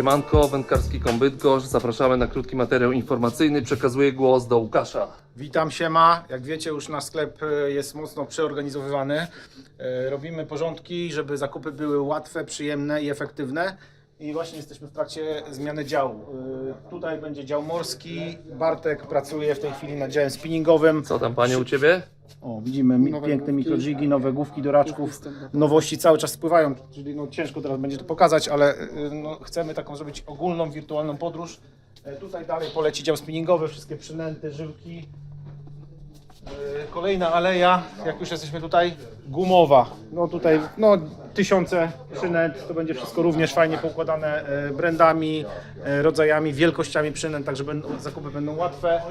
siemanko, wędkarski Bydgoszcz. Zapraszamy na krótki materiał informacyjny. Przekazuję głos do Łukasza. Witam siema. Jak wiecie, już nasz sklep e, jest mocno przeorganizowywany. E, Robimy porządki, żeby zakupy były łatwe, przyjemne i efektywne. I właśnie jesteśmy w trakcie zmiany działu. E, Tutaj będzie dział morski. Bartek pracuje w tej chwili nad działem spinningowym. Co tam panie u ciebie? O, widzimy mi- piękne mikrojigi, nowe główki do raczków. Nowości cały czas spływają, czyli no, ciężko teraz będzie to pokazać, ale y, no, chcemy taką zrobić ogólną, wirtualną podróż. E, Tutaj dalej poleci dział spinningowy, wszystkie przynęty, żyłki. E, Kolejna aleja, jak już jesteśmy tutaj, gumowa. No tutaj no, tysiące przynęt, to będzie wszystko również fajnie poukładane e, brandami, e, rodzajami, wielkościami przynęt, także zakupy będą łatwe.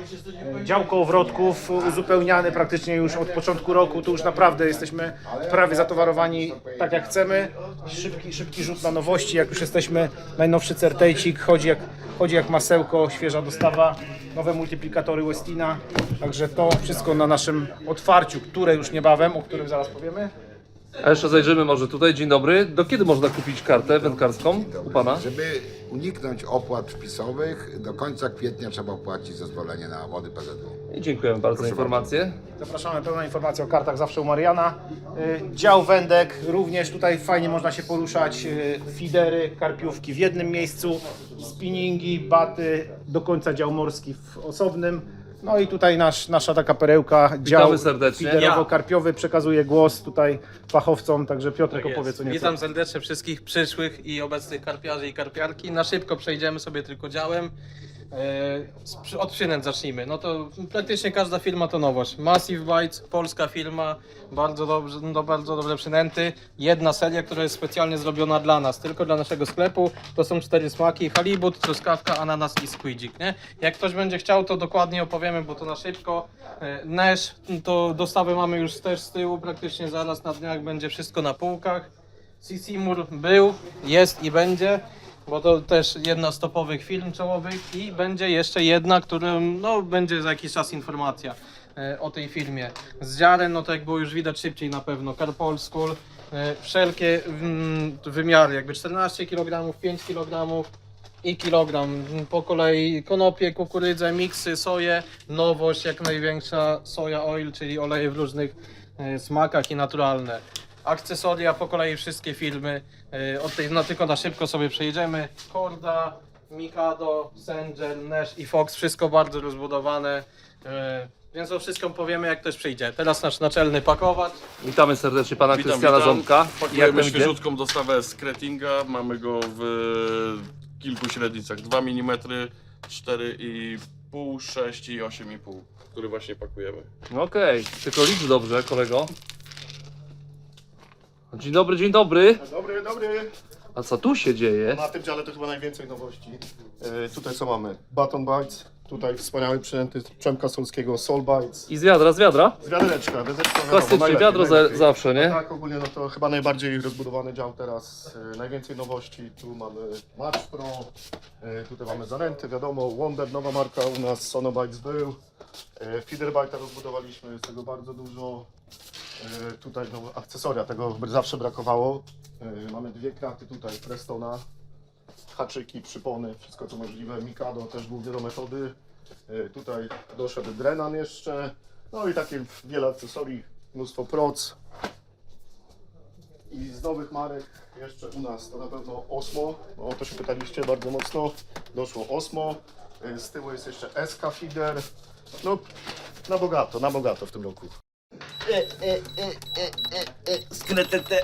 E, Dział kołowrotków uzupełniany praktycznie już od początku roku, tu już naprawdę jesteśmy prawie zatowarowani tak jak chcemy. Szybki, szybki rzut na nowości, jak już jesteśmy, najnowszy certejcik, chodzi jak, chodzi jak masełko, świeża dostawa, nowe multiplikatory Westina, także to wszystko na naszym otwarciu, które już niebawem, o którym zaraz powiemy. A jeszcze zajrzymy może tutaj. Dzień dobry. Do kiedy można kupić kartę wędkarską u pana? Żeby uniknąć opłat wpisowych, do końca kwietnia trzeba opłacić zezwolenie na wody PZW. I dziękujemy bardzo za informację. Zapraszamy, pełna informacja o kartach zawsze u Mariana. Y, Dział wędek, również tutaj fajnie można się poruszać. y, Fidery, karpiówki w jednym miejscu, spinningi, baty, do końca dział morski w osobnym. No i tutaj nasz, nasza taka perełka, dział serdecznie. fiderowo-karpiowy. Przekazuję głos tutaj fachowcom, także Piotrek Tak opowie jest. co nieco. Witam serdecznie wszystkich przyszłych i obecnych karpiarzy i karpiarki. Na szybko przejdziemy sobie tylko działem. E, Od przynęt zacznijmy. No to praktycznie każda firma to nowość. Massive Bites, polska firma, bardzo, dobrze, no bardzo dobre przynęty. Jedna seria, która jest specjalnie zrobiona dla nas, tylko dla naszego sklepu. To są cztery smaki: halibut, truskawka, ananas i squidzik. Nie? Jak ktoś będzie chciał, to dokładnie opowiemy, bo to na szybko. E, to dostawę mamy już też z tyłu, praktycznie zaraz na dniach będzie wszystko na półkach. Seymour był, jest i będzie, bo to też jedna z topowych firm czołowych i będzie jeszcze jedna, którym no, będzie za jakiś czas informacja e, o tej firmie. Z ziaren, no to jak było już widać szybciej na pewno, Carpol School, e, wszelkie mm, wymiary, jakby 14 kg, 5 kg i kilogram po kolei konopie, kukurydzę, miksy, soję, nowość jak największa soja oil, czyli oleje w różnych e, smakach i naturalne. Akcesoria po kolei wszystkie firmy, e, od tej no, tylko na szybko sobie przejdziemy. Korda, Mikado, Sanger, Nash i Fox, wszystko bardzo rozbudowane. e, Więc o wszystkim powiemy jak ktoś przyjdzie. Teraz nasz naczelny pakowacz. Witamy serdecznie pana Witam, Krystiana witam. Ząbka. Jak Pakujemy świeżutką dostawę z Kretinga. Mamy go w kilku średnicach. 2 mm, 4,5, 6 i 8,5, który właśnie pakujemy. Okej, tylko licz dobrze, kolego. Dzień dobry, dzień dobry. Dobry, dobry. A co tu się dzieje? Na tym dziale to chyba najwięcej nowości. E, tutaj co mamy? Button Bites. Tutaj wspaniały przynęty Przemka Solskiego Soul Bites. I z wiadra, z wiadra? Z wiadereczka. wiadomo, Klasycznie, najlepiej, wiadro za, najlepiej. zawsze, nie? Tak, ogólnie no to chyba najbardziej rozbudowany dział teraz. E, najwięcej nowości. Tu mamy Match Pro. E, tutaj mamy Zanenty, wiadomo. Wonder, nowa marka u nas. Sonobites był. E, Feederbite'a rozbudowaliśmy, jest tego bardzo dużo. E, tutaj no, akcesoria, tego zawsze brakowało. E, mamy dwie kraty tutaj Prestona, haczyki, przypony, wszystko co możliwe. Mikado też głównie do metody. E, tutaj doszedł Drenan jeszcze. No i takie wiele akcesorii, mnóstwo proc. I z nowych marek jeszcze u nas to na pewno Osmo, no, o to się pytaliście bardzo mocno. Doszło Osmo, z tyłu jest jeszcze SK Feeder. No na bogato, na bogato w tym roku. ええええええすくてって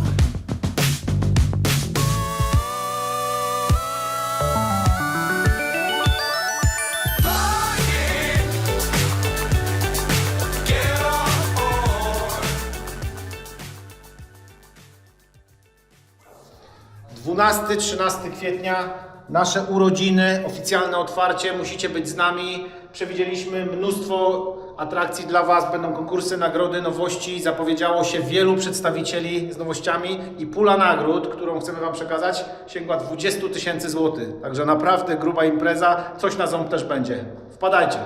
12-13 kwietnia, nasze urodziny, oficjalne otwarcie, musicie być z nami. Przewidzieliśmy mnóstwo atrakcji dla Was, będą konkursy, nagrody, nowości. Zapowiedziało się wielu przedstawicieli z nowościami i pula nagród, którą chcemy Wam przekazać, sięgła 20 tysięcy złotych. Także naprawdę gruba impreza, coś na ząb też będzie. Wpadajcie.